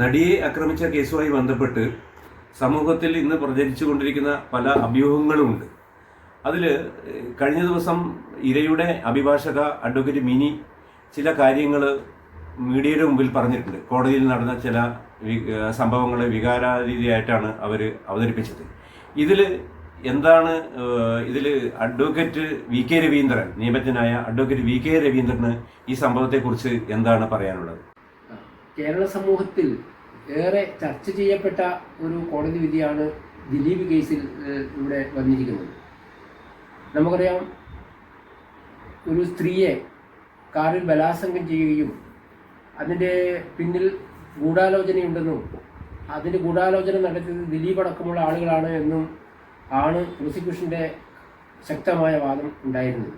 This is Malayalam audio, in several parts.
നടിയെ ആക്രമിച്ച കേസുമായി ബന്ധപ്പെട്ട് സമൂഹത്തിൽ ഇന്ന് പ്രചരിച്ചുകൊണ്ടിരിക്കുന്ന പല അഭ്യൂഹങ്ങളുമുണ്ട് അതിൽ കഴിഞ്ഞ ദിവസം ഇരയുടെ അഭിഭാഷക അഡ്വക്കേറ്റ് മിനി ചില കാര്യങ്ങൾ മീഡിയയുടെ മുമ്പിൽ പറഞ്ഞിട്ടുണ്ട്. കോടതിയിൽ നടന്ന ചില സംഭവങ്ങളെ വികാരാതീതിയായിട്ടാണ് അവർ അവതരിപ്പിച്ചത്. ഇതിൽ എന്താണ് ഇതിൽ അഡ്വക്കേറ്റ് വി കെ രവീന്ദ്രൻ നിയമജ്ഞനായ അഡ്വക്കേറ്റ് വി കെ രവീന്ദ്രന് ഈ സംഭവത്തെക്കുറിച്ച് എന്താണ് പറയാനുള്ളത്? കേരള സമൂഹത്തിൽ ഏറെ ചർച്ച ചെയ്യപ്പെട്ട ഒരു കോടതി വിധിയാണ് ദിലീപ് കേസിൽ ഇവിടെ വന്നിരിക്കുന്നത്. നമുക്കറിയാം ഒരു സ്ത്രീയെ കാറിൽ ബലാത്സംഗം ചെയ്യുകയും അതിന്റെ പിന്നിൽ ഗൂഢാലോചനയുണ്ടെന്നും അതിന്റെ ഗൂഢാലോചന നടത്തിയത് ദിലീപ് അടക്കമുള്ള ആളുകളാണ് എന്നും ആണ് പ്രോസിക്യൂഷന്റെ ശക്തമായ വാദം ഉണ്ടായിരുന്നത്.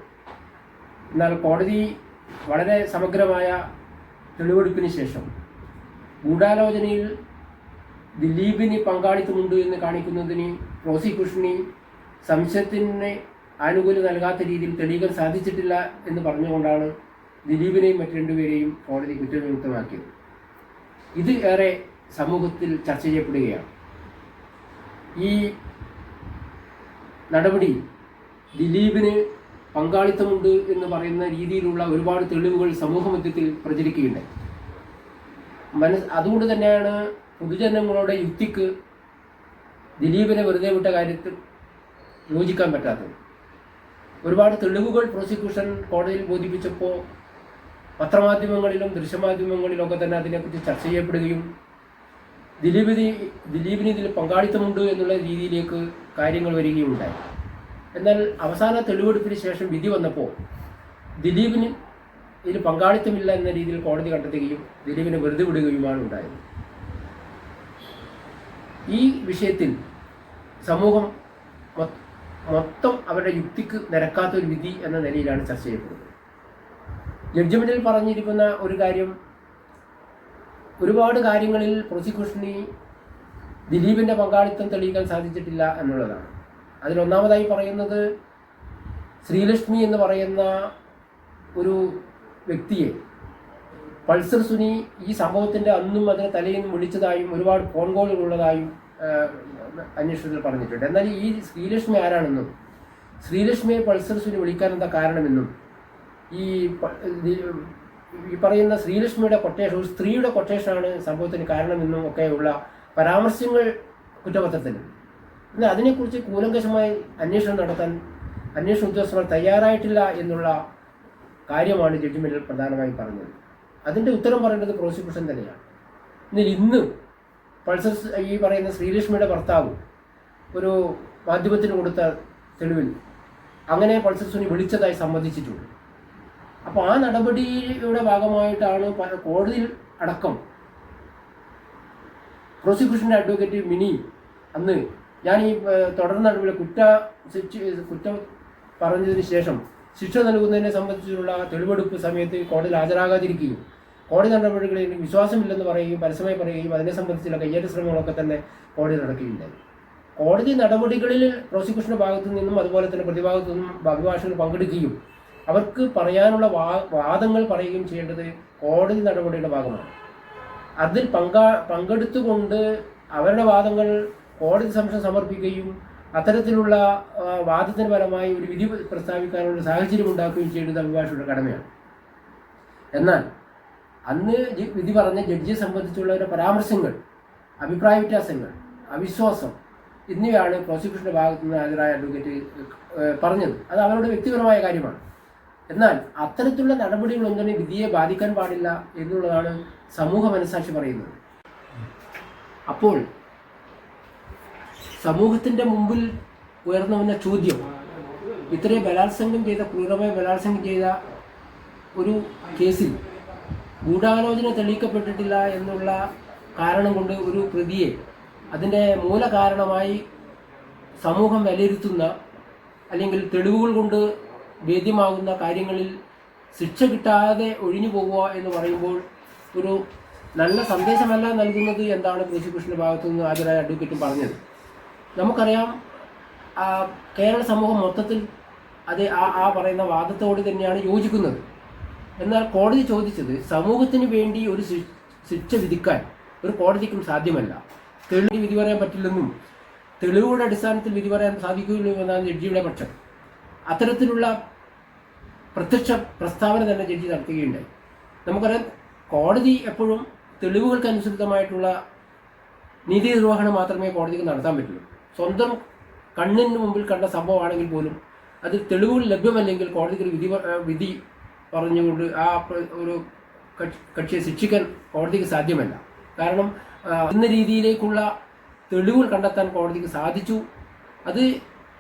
എന്നാൽ കോടതി വളരെ സമഗ്രമായ തെളിവെടുപ്പിന് ശേഷം ഗൂഢാലോചനയിൽ ദിലീപിന് പങ്കാളിത്തമുണ്ട് എന്ന് കാണിക്കുന്നതിന് പ്രോസിക്യൂഷന് സംശയത്തിന് ആനുകൂല്യം നൽകാത്ത രീതിയിൽ തെളിയിക്കാൻ സാധിച്ചിട്ടില്ല എന്ന് പറഞ്ഞുകൊണ്ടാണ് ദിലീപിനെയും മറ്റു രണ്ടുപേരെയും കോടതി കുറ്റവിമുക്തമാക്കിയത്. ഇത് ഏറെ സമൂഹത്തിൽ ചർച്ച ചെയ്യപ്പെടുകയാണ്. ഈ നടപടി ദിലീപിന് പങ്കാളിത്തമുണ്ട് എന്ന് പറയുന്ന രീതിയിലുള്ള ഒരുപാട് തെളിവുകൾ സമൂഹമധ്യത്തിൽ പ്രചരിക്കുകയുണ്ടായി. മനസ് അതുകൊണ്ട് തന്നെയാണ് പൊതുജനങ്ങളുടെ യുക്തിക്ക് ദിലീപിനെ വെറുതെ വിട്ട കാര്യത്തിൽ യോജിക്കാൻ പറ്റാത്തത്. ഒരുപാട് തെളിവുകൾ പ്രോസിക്യൂഷൻ കോടതിയിൽ ബോധിപ്പിച്ചപ്പോൾ പത്രമാധ്യമങ്ങളിലും ദൃശ്യമാധ്യമങ്ങളിലൊക്കെ തന്നെ അതിനെക്കുറിച്ച് ചർച്ച ചെയ്യപ്പെടുകയും ദിലീപിന് ദിലീപിന് ഇതിൽ പങ്കാളിത്തമുണ്ട് എന്നുള്ള രീതിയിലേക്ക് കാര്യങ്ങൾ വരികയുണ്ടായി. എന്നാൽ അവസാന തെളിവെടുപ്പിന് ശേഷം വിധി വന്നപ്പോൾ ദിലീപിന് ഇതിൽ പങ്കാളിത്തമില്ല എന്ന രീതിയിൽ കോടതി കണ്ടെത്തുകയും ദിലീപിനെ വെറുതെ വിടുകയുമാണ് ഉണ്ടായത്. ഈ വിഷയത്തിൽ സമൂഹം മൊത്തം അവരുടെ യുക്തിക്ക് നിരക്കാത്ത ഒരു വിധി എന്ന നിലയിലാണ് ചർച്ച ചെയ്യപ്പെടുന്നത്. ജഡ്ജ്മെന്റിൽ പറഞ്ഞിരിക്കുന്ന ഒരു കാര്യം ഒരുപാട് കാര്യങ്ങളിൽ പ്രോസിക്യൂഷന് ദിലീപിന്റെ പങ്കാളിത്തം തെളിയിക്കാൻ സാധിച്ചിട്ടില്ല എന്നുള്ളതാണ്. അതിലൊന്നാമതായി പറയുന്നത് ശ്രീലക്ഷ്മി എന്ന് പറയുന്ന ഒരു വ്യക്തിയെ. പൾസർ സുനി ഈ സംഭവത്തിന്റെ അന്നും അതിന് തലേന്നും വിളിച്ചതായും ഒരുപാട് ഫോൺ കോളുകൾ ഉള്ളതായും അന്വേഷണത്തിൽ പറഞ്ഞിട്ടുണ്ട്. എന്നാൽ ഈ ശ്രീലക്ഷ്മി ആരാണെന്നും ശ്രീലക്ഷ്മിയെ പൾസർ സുനി വിളിക്കാൻ എന്താ കാരണമെന്നും ഈ ഈ- പറയുന്ന ശ്രീലക്ഷ്മിയുടെ കൊട്ടേഷൻ ഒരു സ്ത്രീയുടെ കൊട്ടേഷനാണ് സംഭവത്തിന് കാരണമെന്നും ഒക്കെയുള്ള പരാമർശങ്ങൾ കുറ്റപത്രത്തിലുണ്ട് എന്നാൽ അതിനെക്കുറിച്ച് കൂലങ്കശമായി അന്വേഷണം നടത്താൻ അന്വേഷണ ഉദ്യോഗസ്ഥർ തയ്യാറായിട്ടില്ല എന്നുള്ള കാര്യമാണ് ജഡ്ജിമെന്റിൽ പ്രധാനമായും പറഞ്ഞത്. അതിന്റെ ഉത്തരം പറയേണ്ടത് പ്രോസിക്യൂഷൻ തന്നെയാണ്. എന്നാൽ ഇന്ന് പൾസർ ഈ പറയുന്ന ശ്രീലക്ഷ്മിയുടെ ഭർത്താവ് ഒരു മാധ്യമത്തിന് കൊടുത്ത തെളിവിൽ അങ്ങനെ പൾസർ സുനി വിളിച്ചതായി സമ്മതിച്ചിട്ടുണ്ട്. അപ്പോൾ ആ നടപടിയുടെ ഭാഗമായിട്ടാണ് പല കോടതിയിൽ അടക്കം പ്രോസിക്യൂഷന്റെ അഡ്വക്കേറ്റ് മിനി അന്ന് ഞാൻ ഈ തുടർന്ന് കുറ്റ കുറ്റം പറഞ്ഞതിന് ശേഷം ശിക്ഷ നൽകുന്നതിനെ സംബന്ധിച്ചുള്ള തെളിവെടുപ്പ് സമയത്ത് കോടതിയിൽ ഹാജരാകാതിരിക്കുകയും കോടതി നടപടികളിൽ വിശ്വാസമില്ലെന്ന് പറയുകയും പരസ്യമായി പറയുകയും അതിനെ സംബന്ധിച്ചുള്ള കയ്യേറ്റ ശ്രമങ്ങളൊക്കെ തന്നെ കോടതി നടക്കുകയുണ്ടായി. കോടതി നടപടികളിൽ പ്രോസിക്യൂഷന്റെ ഭാഗത്തു നിന്നും അതുപോലെ തന്നെ പ്രതിഭാഗത്തു നിന്നും അഭിഭാഷകർ പങ്കെടുക്കുകയും അവർക്ക് പറയാനുള്ള വാദങ്ങൾ പറയുകയും ചെയ്യേണ്ടത് കോടതി നടപടിയുടെ ഭാഗമാണ്. അതിൽ പങ്കാ പങ്കെടുത്തുകൊണ്ട് അവരുടെ വാദങ്ങൾ കോടതി സംശയം സമർപ്പിക്കുകയും അത്തരത്തിലുള്ള വാദത്തിന് പരമായി ഒരു വിധി പ്രസ്താവിക്കാനുള്ള സാഹചര്യം ഉണ്ടാക്കുകയും ചെയ്യുന്നത് അഭിഭാഷകരുടെ കടമയാണ്. എന്നാൽ അന്ന് വിധി പറഞ്ഞ ജഡ്ജിയെ സംബന്ധിച്ചുള്ളവരുടെ പരാമർശങ്ങൾ അഭിപ്രായ വ്യത്യാസങ്ങൾ അവിശ്വാസം എന്നിവയാണ് പ്രോസിക്യൂഷന്റെ ഭാഗത്തു നിന്ന് ഹാജരായ അഡ്വക്കേറ്റ് പറഞ്ഞത്. അത് അവരുടെ വ്യക്തിപരമായ കാര്യമാണ്. എന്നാൽ അത്തരത്തിലുള്ള നടപടികളൊന്നും വിധിയെ ബാധിക്കാൻ പാടില്ല എന്നുള്ളതാണ് സമൂഹ മനസ്സാക്ഷി പറയുന്നത്. അപ്പോൾ സമൂഹത്തിന്റെ മുമ്പിൽ ഉയർന്നു വന്ന ചോദ്യം. ഇത്രയും ബലാത്സംഗം ചെയ്ത ക്രൂരമായ ബലാത്സംഗം ചെയ്ത ഒരു കേസിൽ ഗൂഢാലോചന തെളിയിക്കപ്പെട്ടിട്ടില്ല എന്നുള്ള കാരണം കൊണ്ട് ഒരു പ്രതിയെ അതിന്റെ മൂല കാരണമായി സമൂഹം വിലയിരുത്തുന്ന അല്ലെങ്കിൽ തെളിവുകൾ കൊണ്ട് വേദ്യമാകുന്ന കാര്യങ്ങളിൽ ശിക്ഷ കിട്ടാതെ ഒഴിഞ്ഞു പോകുക എന്ന് പറയുമ്പോൾ ഒരു നല്ല സന്ദേശമല്ല നൽകുന്നത് എന്താണ് പ്രോസിക്യൂഷന്റെ ഭാഗത്തു നിന്ന് ഹാജരായ അഡ്വക്കേറ്റും പറഞ്ഞത്. നമുക്കറിയാം കേരള സമൂഹം മൊത്തത്തിൽ അത് ആ ആ പറയുന്ന വാദത്തോട് തന്നെയാണ് യോജിക്കുന്നത്. എന്നാൽ കോടതി ചോദിച്ചത് സമൂഹത്തിന് വേണ്ടി ഒരു ശിക്ഷ വിധിക്കാൻ ഒരു കോടതിക്കും സാധ്യമല്ല. തെളിവ് വിധി പറയാൻ പറ്റില്ലെന്നും തെളിവുകളുടെ അടിസ്ഥാനത്തിൽ വിധി പറയാൻ സാധിക്കുമല്ലോ എന്നാണ് ജഡ്ജിയുടെ പക്ഷം. അത്തരത്തിലുള്ള പ്രത്യക്ഷ പ്രസ്താവന തന്നെ ജഡ്ജി നടത്തുകയുണ്ടായി. നമുക്കറിയാം കോടതി എപ്പോഴും തെളിവുകൾക്കനുസൃതമായിട്ടുള്ള നീതി നിർവഹണം മാത്രമേ കോടതിക്ക് നടത്താൻ പറ്റുള്ളൂ. സ്വന്തം കണ്ണിന് മുമ്പിൽ കണ്ട സംഭവമാണെങ്കിൽ പോലും അത് തെളിവുകൾ ലഭ്യമല്ലെങ്കിൽ കോടതിക്ക് വിധി വിധി പറഞ്ഞുകൊണ്ട് ആ ഒരു കക്ഷി- കക്ഷിയെ ശിക്ഷിക്കാൻ കോടതിക്ക് സാധ്യമല്ല. കാരണം എന്ന രീതിയിലേക്കുള്ള തെളിവുകൾ കണ്ടെത്താൻ കോടതിക്ക് സാധിച്ചു. അത്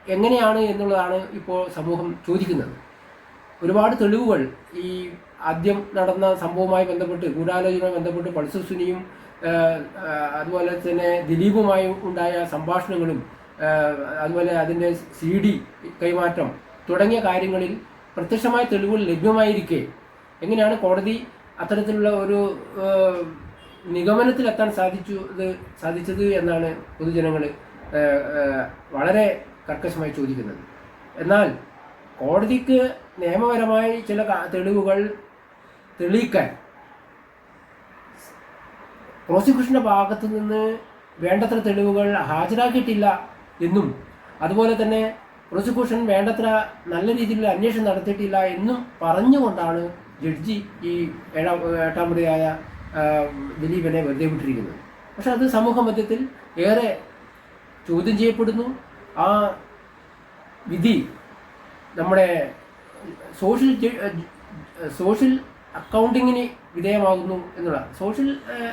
എങ്ങനെയാണ് എന്നുള്ളതാണ് ഇപ്പോൾ സമൂഹം ചോദിക്കുന്നത്. ഒരുപാട് തെളിവുകൾ ഈ ആദ്യം നടന്ന സംഭവവുമായി ബന്ധപ്പെട്ട് ഗൂഢാലോചനയുമായി ബന്ധപ്പെട്ട് പൾസർ സുനിയും അതുപോലെ തന്നെ ദിലീപുമായി ഉണ്ടായ സംഭാഷണങ്ങളും അതുപോലെ അതിന്റെ സി ഡി കൈമാറ്റം തുടങ്ങിയ കാര്യങ്ങളിൽ പ്രത്യക്ഷമായ തെളിവുകൾ ലഭ്യമായിരിക്കെ. എങ്ങനെയാണ് കോടതി അത്തരത്തിലുള്ള ഒരു നിഗമനത്തിലെത്താൻ സാധിച്ചു ഇത് സാധിച്ചത് എന്നാണ് പൊതുജനങ്ങൾ വളരെ കർക്കശമായി ചോദിക്കുന്നത്. എന്നാൽ കോടതിക്ക് നിയമപരമായി ചില തെളിവുകൾ തെളിയിക്കാൻ പ്രോസിക്യൂഷന്റെ ഭാഗത്തു നിന്ന് വേണ്ടത്ര തെളിവുകൾ ഹാജരാക്കിയിട്ടില്ല എന്നും അതുപോലെ തന്നെ പ്രോസിക്യൂഷൻ വേണ്ടത്ര നല്ല രീതിയിൽ അന്വേഷണം നടത്തിയിട്ടില്ല എന്നും പറഞ്ഞുകൊണ്ടാണ് ജഡ്ജി ഈ ഏഴാം എട്ടാം പ്രതിയായ ദിലീപിനെ വെറുതെ വിട്ടിരിക്കുന്നത്. പക്ഷെ അത് സമൂഹ മധ്യത്തിൽ ഏറെ ചോദ്യം ചെയ്യപ്പെടുന്നു. ആ വിധി നമ്മുടെ സോഷ്യൽ സോഷ്യൽ അക്കൗണ്ടിങ്ങിന് വിധേയമാകുന്നു എന്നുള്ള സോഷ്യൽ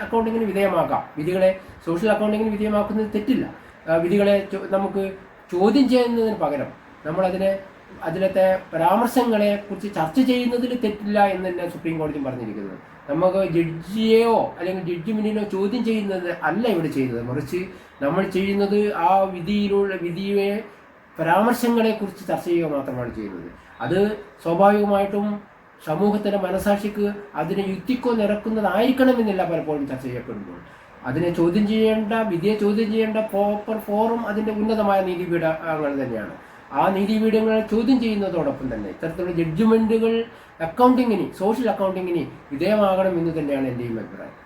അക്കൗണ്ടിങ്ങിന് വിധേയമാക്കാം വിധികളെ സോഷ്യൽ അക്കൗണ്ടിങ്ങിന് വിധേയമാക്കുന്നത് തെറ്റില്ല. വിധികളെ നമുക്ക് ചോദ്യം ചെയ്യുന്നതിന് പകരം നമ്മളതിനെ അതിലത്തെ പരാമർശങ്ങളെ കുറിച്ച് ചർച്ച ചെയ്യുന്നതിൽ തെറ്റില്ല എന്ന് തന്നെ സുപ്രീം കോടതി പറഞ്ഞിരിക്കുന്നത്. നമുക്ക് ജഡ്ജിയെയോ അല്ലെങ്കിൽ ജഡ്ജി മുന്നിലോ ചോദ്യം ചെയ്യുന്നത് അല്ല ഇവിടെ ചെയ്യുന്നത്. മറിച്ച് നമ്മൾ ചെയ്യുന്നത് ആ വിധിയിലുള്ള വിധിയെ പരാമർശങ്ങളെ കുറിച്ച് ചർച്ച ചെയ്യുക മാത്രമാണ് ചെയ്യുന്നത്. അത് സ്വാഭാവികമായിട്ടും സമൂഹത്തിന്റെ മനസാക്ഷിക്ക് അതിനെ യുക്തിക്കോ നിരക്കുന്നതായിരിക്കണമെന്നില്ല പലപ്പോഴും ചർച്ച ചെയ്യപ്പെടുമ്പോൾ. അതിനെ ചോദ്യം ചെയ്യേണ്ട വിധിയെ ചോദ്യം ചെയ്യേണ്ട പ്രോപ്പർ ഫോറും അതിന്റെ ഉന്നതമായ നീതിപീഠങ്ങൾ തന്നെയാണ്. ആ നീതിപീഠങ്ങളെ ചോദ്യം ചെയ്യുന്നതോടൊപ്പം തന്നെ ഇത്തരത്തിലുള്ള ജഡ്ജ്മെന്റുകൾ അക്കൗണ്ടിങ്ങിന് സോഷ്യൽ അക്കൗണ്ടിങ്ങിന് വിധേയമാകണം എന്ന് തന്നെയാണ് എന്റെയും അഭിപ്രായം.